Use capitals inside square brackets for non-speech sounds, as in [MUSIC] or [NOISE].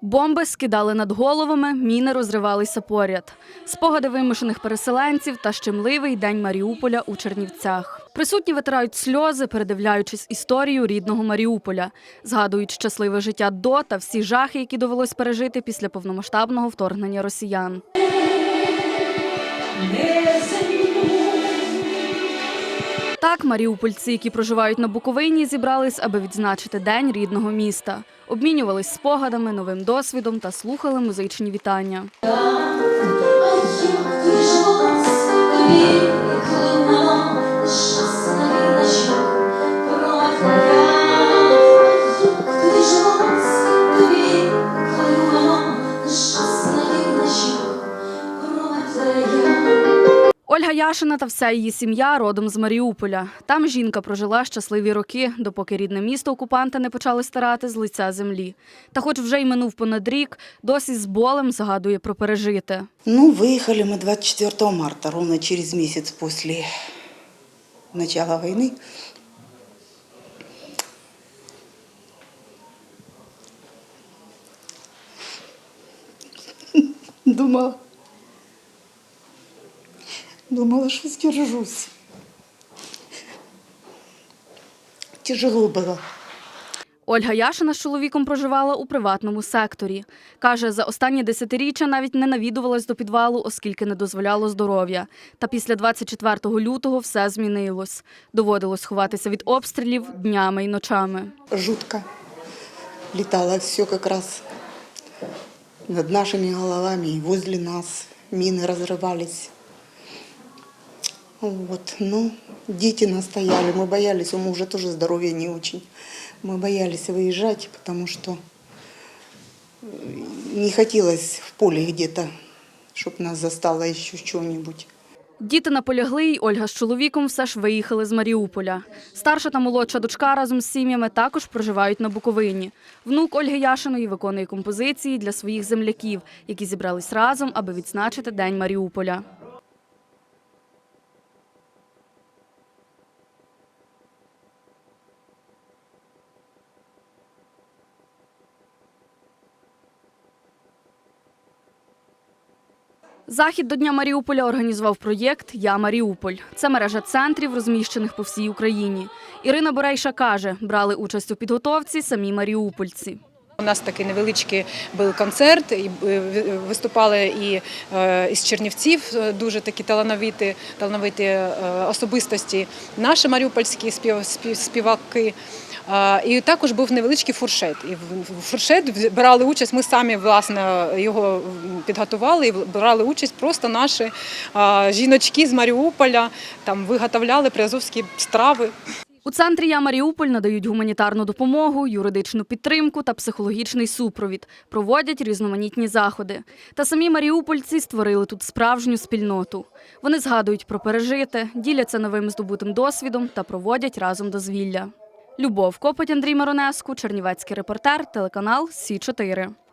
Бомби скидали над головами, міни розривалися поряд. Спогади вимушених переселенців та щемливий день Маріуполя у Чернівцях. Присутні витирають сльози, передивляючись історію рідного Маріуполя, згадують щасливе життя до та всі жахи, які довелось пережити після повномасштабного вторгнення росіян. Так, маріупольці, які проживають на Буковині, зібрались, аби відзначити день рідного міста. Обмінювались спогадами, новим досвідом та слухали музичні вітання. Ольга Яшина та вся її сім'я родом з Маріуполя. Там жінка прожила щасливі роки, допоки рідне місто окупанти не почали старати з лиця землі. Та, хоч вже й минув понад рік, досі з болем згадує про пережите. Ну, выехали мы 24 марта, ровно через месяц после начала войны. [LAUGHS] Думала, думала, что сдержусь. Тяжело было. Ольга Яшина з чоловіком проживала у приватному секторі. Каже, за останні десятиріччя навіть не навідувалась до підвалу, оскільки не дозволяло здоров'я. Та після 24 лютого все змінилось. Доводилось ховатися від обстрілів днями й ночами. жутко. Летало все как раз над нашими головами и возле нас. Мины разрывались. Вот, ну, дети настояли. Мы боялись, у мужа тоже здоровье не очень. Мы боялись выезжать, потому что э, не хотелось в поле где-то, чтобы нас застало еще что-нибудь. Діти наполягли, й Ольга з чоловіком все ж виїхали з Маріуполя. Старша та молодша дочка разом з сім'ями також проживають на Буковині. Внук Ольги Яшиної виконує композиції для своїх земляків, які зібрались разом, аби відзначити День Маріуполя. Захід до Дня Маріуполя організував проєкт Я Маріуполь. Це мережа центрів, розміщених по всій Україні. Ірина Борейша каже, брали участь у підготовці самі маріупольці. У нас такий невеличкий був концерт, і е, виступали і е, із Чернівців е, дуже такі талановиті, талановиті особистості, наші маріупольські спів, спів- співаки. І також був невеличкий фуршет. І в фуршет брали участь. Ми самі власне його підготували і брали участь просто наші жіночки з Маріуполя. Там виготовляли приазовські страви. У центрі Я Маріуполь надають гуманітарну допомогу, юридичну підтримку та психологічний супровід. Проводять різноманітні заходи. Та самі маріупольці створили тут справжню спільноту. Вони згадують про пережите, діляться новим здобутим досвідом та проводять разом дозвілля. Любов Копоть, Андрій Маронеску, Чернівецький репортер, телеканал Сі 4